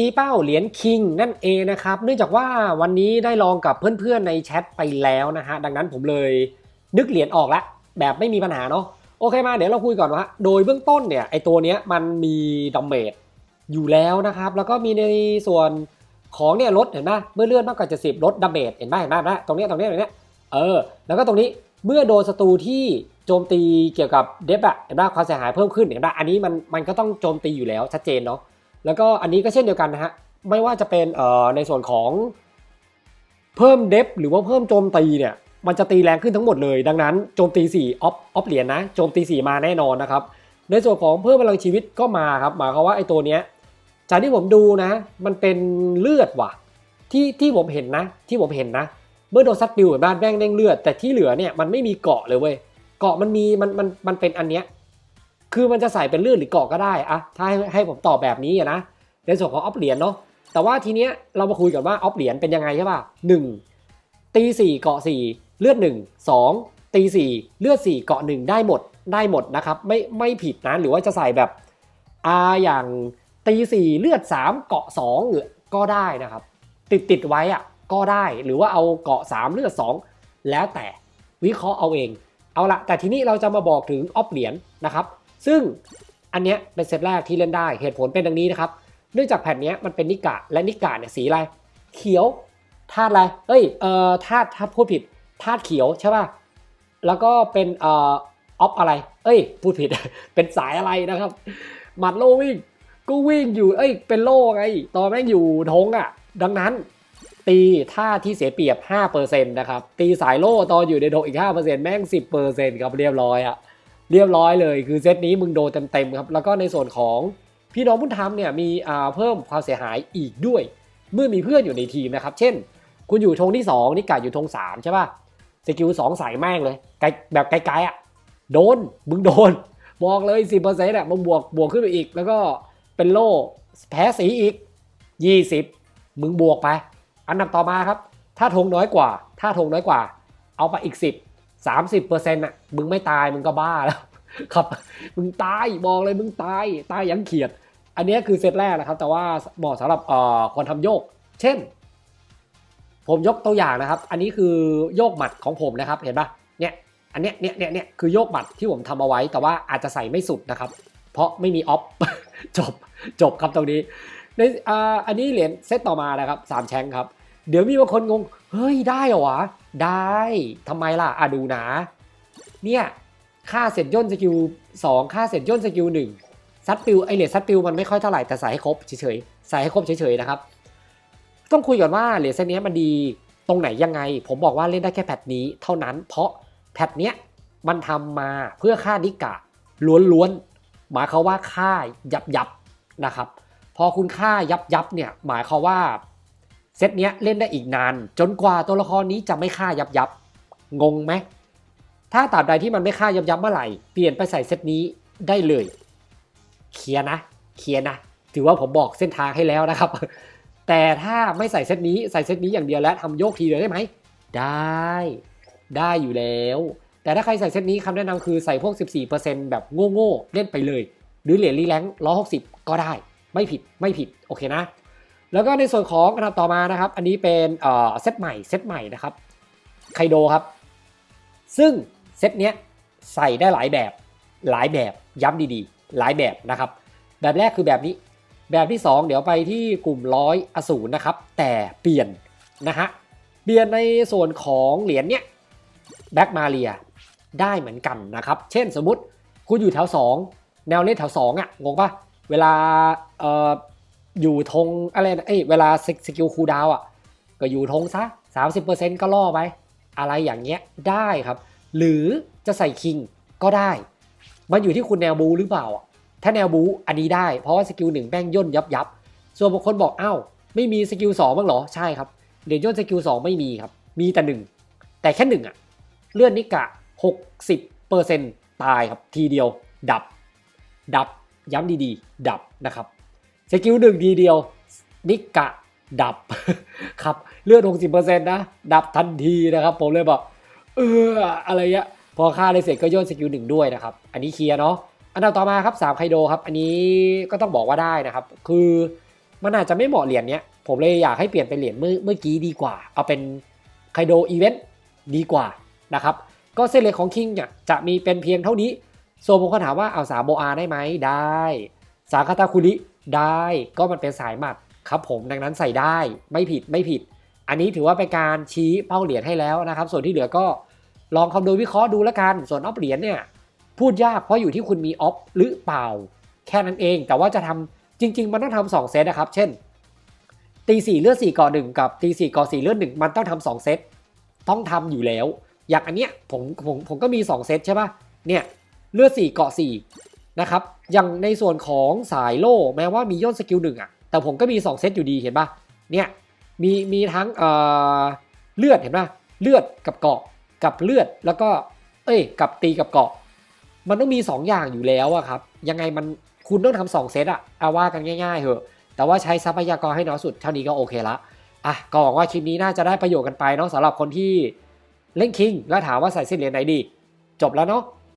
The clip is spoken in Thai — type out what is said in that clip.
ชี้เป้าเหรียญคิงนั่นเองนะครับ เนื่องจากว่าวันนี้ได้ลองกับเพื่อนๆในแชทไปแล้วนะฮะ ดังนั้นผมเลยนึกเหรียญออกแล้วแบบไม่มีปัญหาเนาะ โอเคมาเดี๋ยวเราคุยก่อนว่า โดยเบื้องต้นเนี่ยไอตัวเนี้ยมันมีดัมเมจอยู่แล้วนะครับ แล้วก็มีในส่วนของเนี่ยลดเห็นไหมเมื่อเลื่อนมากกว่าจะสิบลดดัมเมจเห็นไหมเห็นไหมนไหมตรงนี้ตรงนี้ตรงนี้เออ แล้วก็ตรงนี้เมื่อโดนศัตรูที่โจมตีเกี่ยวกับเดฟอะเห็นไหมความเสียหายเพิ่มขึ้นเห็นไหมอันนี้มันมันก็ต้องโจมตีอยู่แล้วชัดเจนเนาะ แล้วก็อันนี้ก็เช่นเดียวกันนะฮะ ไม่ว่าจะเป็นเอ่อในส่วนของเพิ่มเดฟหรือว่าเพิ่มโจมตีเนี่ย มันจะตีแรงขึ้นทั้งหมดเลย ดังนั้นโจมตี4ออฟออฟเหรียญนะ โจมตี 4 มาแน่นอนนะครับ ในส่วนของเพิ่มพลังชีวิตก็มาครับ หมายความว่าไอ้ตัวเนี้ย จากที่ผมดูนะ มันเป็นเลือดว่ะ ที่ที่ผมเห็นนะ ที่ผมเห็นนะ เมื่อโดนซัดปิวเหมือนบ้านแม่งเด้งเลือด แต่ที่เหลือเนี่ยมันไม่มีเกาะเลยเว้ย เกาะมันมีมันมันมันเป็นอันเนี้ย คือมันจะใส่เป็นเลือดหรือเกาะก็ได้อะถ้าให้ให้ผมตอบแบบนี้อะนะในส่วนของออฟเหรียญเนาะแต่ว่าทีเนี้ยเรามาคุยกันว่าออฟเหรียญเป็นยังไงใช่ป่ะหนึ่งตีสี่เกาะสี่เลือดหนึ่งสองตีสี่เลือดสี่เกาะหนึ่งได้หมดได้หมดนะครับไม่ไม่ผิดนะหรือว่าจะใส่แบบอาอย่างตีสี่เลือดสามเกาะสองก็ได้นะครับ ติดติดไว้อะก็ได้หรือว่าเอาเกาะสามเลือดสองแล้วแต่วิเคราะห์เอาเอง เอาละแต่ทีนี้เราจะมาบอกถึงออฟเหรียญนะครับ ซึ่งอันเนี้ยเป็นเซตแรกที่เล่นได้เหตุผลเป็นดังนี้นะครับ เนื่องจากแผ่นเนี้ยมันเป็นนิกะและนิกะเนี่ยสีอะไร เขียวธาตุอะไรเอ้ยเอ่อธาตุธาพูดผิดธาตุเขียวใช่ป่ะแล้วก็เป็นเอ่อออฟอะไร เอ้ย พูดผิด เป็นสายอะไรนะครับ หมัดโลวิ่งก็วิ่งอยู่เอ้ย เป็นโล่ไง ตอนแม่งอยู่ทงอะ ดังนั้น ตีท่าที่เสียเปรียบ 5%นะครับ ตีสายโล่ตอนอยู่ในโดอีก 5%แม่ง 10%ครับเรียบร้อยอะ เรียบร้อยเลย คือเซตนี้มึงโดนเต็มๆครับ แล้วก็ในส่วนของพี่น้องบุญธรรมเนี่ยมีเพิ่มความเสียหายอีกด้วย เมื่อมีเพื่อนอยู่ในทีมนะครับ เช่น คุณอยู่ธงที่ 2 นี่กาอยู่ธง3ใช่ป่ะสกิล2ใส่แม่งเลยไกลแบบไกลๆอะโดนมึงโดนบอกเลย10%อะมึงบวกบวกขึ้นไปอีก แล้วก็เป็นโล่แพ้สีอีก 20 มึงบวกไป อันดับต่อมาครับ ถ้าธงน้อยกว่า ถ้าธงน้อยกว่า เอาไปอีก 10 30เปอร์เซ็นต์อะมึงไม่ตายมึงก็บ้าแล้วครับมึงตายบอกเลยมึงตายตายยังเขียด อันนี้คือเซตแรกนะครับ แต่ว่าเหมาะสำหรับเอ่อคนทำโยก เช่น ผมยกตัวอย่างนะครับ อันนี้คือโยกหมัดของผมนะครับ เห็นปะเนี่ยอันเนี้ยเนี่ยเนี่ยเนี่ยคือโยกหมัดที่ผมทำเอาไว้ แต่ว่าอาจจะใส่ไม่สุดนะครับ เพราะไม่มีออฟจบจบครับตรงนี้ในอ่าอันนี้เหรียญเซตต่อมานะครับสามแชงครับ เดี๋ยวมีบางคนงงเฮ้ยได้เหรอวะ ได้ทำไมล่ะอะดูนะ เนี่ย ค่าเสร็จย่นสกิล2ค่าเสร็จย่นสกิล1ซัดปิวไอเหรียญซัดปิวมันไม่ค่อยเท่าไหร่แต่ใส่ให้ครบเฉยๆใส่ให้ครบเฉยๆนะครับต้องคุยก่อนว่าเหรียญเซตเนี้มันดีตรงไหนยังไง ผมบอกว่าเล่นได้แค่แพทนี้เท่านั้น เพราะแพทเนี้ยมันทำมาเพื่อค่านิกะล้วนๆหมายเขาว่าค่ายับยับๆนะครับ พอคุณค่ายับยับๆเนี่ยหมายควาว่า เซตเนี้ยเล่นได้อีกนาน จนกว่าตัวละครนี้จะไม่ค่ายับยับ งงไหม ถ้าตราบใดที่มันไม่ค่ายับยับเมื่อไหร่ เปลี่ยนไปใส่เซตนี้ได้เลย เคลียนะ เคลียนะ ถือว่าผมบอกเส้นทางให้แล้วนะครับ แต่ถ้าไม่ใส่เซตนี้ใส่เซตนี้อย่างเดียวและทำโยกทีเดียวได้ไหม ได้ ได้อยู่แล้ว แต่ถ้าใครใส่เซตนี้คำแนะนำคือใส่พวก 14%แบบโง่ๆเล่นไปเลย หรือเหรียญรีแลง160 ก็ได้ ไม่ผิดไม่ผิดโอเคนะ แล้วก็ในส่วนของอันดับต่อมานะครับ อันนี้เป็นเซตใหม่เซตใหม่นะครับไคโดครับ ซึ่งเซตเนี้ยใส่ได้หลายแบบหลายแบบย้ำดีๆ หลายแบบนะครับ แบบแรกคือแบบนี้ แบบที่ 2 เดี๋ยวไปที่กลุ่มร้อยอสูรนะครับ แต่เปลี่ยนนะฮะเปลี่ยนในส่วนของเหรียญเนี้ยแบ็กมาเรียได้เหมือนกันนะครับ เช่นสมมุติคุณอยู่แถว 2 แนวเล่นแถว 2 อะ งงปะเวลาเอ่อ อยู่ธงอะไรนะเอ้ยเวลาสกิลคูดาวอะ ก็อยู่ธงซะ 30%ก็ล่อไป อะไรอย่างเงี้ยได้ครับ หรือจะใส่คิงก็ได้ มันอยู่ที่คุณแนวบูหรือเปล่าอะถ้าแนวบูอันนี้ได้ เพราะว่าสกิลหนึ่งแป้งย่นยับยับ ส่วนบางคนบอกอ้าวไม่มีสกิลสองบ้างเหรอ ใช่ครับเหรียญย่นสกิลสองไม่มีครับ มีแต่หนึ่งแต่แค่หนึ่งอะเลื่อนนิกะ 60เปอร์เซ็นต์ตายครับทีเดียว ดับ ดับย้ำดีๆ ดับนะครับ สกิลหนึ่งทีเดียวนิกะดับครับเลือด 60%นะ ดับทันทีนะครับ ผมเลยบอกเอออะไรเงี้ยพอฆ่าได้เสร็จก็โยนสกิลหนึ่งด้วยนะครับ อันนี้เคลียร์เนาะอันดับต่อมาครับ3ไคโดครับ อันนี้ก็ต้องบอกว่าได้นะครับ คือมันอาจจะไม่เหมาะเหรียญเนี้ย ผมเลยอยากให้เปลี่ยนเป็นเหรียญเมื่อเมื่อกี้ดีกว่า เอาเป็นไคโดอีเวนต์ดีกว่านะครับ ก็เส้นเล็กของคิงเนี่ยจะมีเป็นเพียงเท่านี้โซมผมก็ถามว่าเอาสาโบอาได้ไหมได้ สาคาตาคุริ ได้ก็มันเป็นสายหมัดครับผมดังนั้นใส่ได้ไม่ผิดไม่ผิด อันนี้ถือว่าเป็นการชี้เป้าเหรียญให้แล้วนะครับ ส่วนที่เหลือก็ลองคำนวณวิเคราะห์ดูแล้วกัน ส่วนออฟเหรียญเนี่ยพูดยากเพราะอยู่ที่คุณมีออฟหรือเปล่า แค่นั้นเองแต่ว่าจะทำจริง ๆ มันต้องทำสองเซตนะครับ เช่นตีสี่เลือดสี่ก่อหนึ่งกับตีสี่ก่อสี่เลือดหนึ่งมันต้องทำสองเซตต้องทำอยู่แล้ว อย่างอันเนี้ยผมผมผมก็มี 2 เซตใช่ปะเนี่ยเลือด4เกาะ4 นะครับอย่างในส่วนของสายโล่แม้ว่ามีย่นสกิลหนึ่งอะแต่ผมก็มี 2 เซตอยู่ดีเห็นปะเนี่ยมีมีทั้งเอ่อเลือดเห็นปะเลือดกับเกาะกับเลือดแล้วก็เอ้ยกับตีกับเกาะ มันต้องมี 2 อย่างอยู่แล้วอะครับยังไงมันคุณต้องทำสองเซตอะเอาว่ากันง่าย ๆเหอะแต่ว่าใช้ทรัพยากรให้น้อยสุดเท่านี้ก็โอเคละอะก็หวังว่าคลิปนี้น่าจะได้ประโยชน์กันไปเนาะสำหรับคนที่เล่นคิงแล้วถามว่าใส่เส้นเหรียญไหนดี จบแล้วเนาะ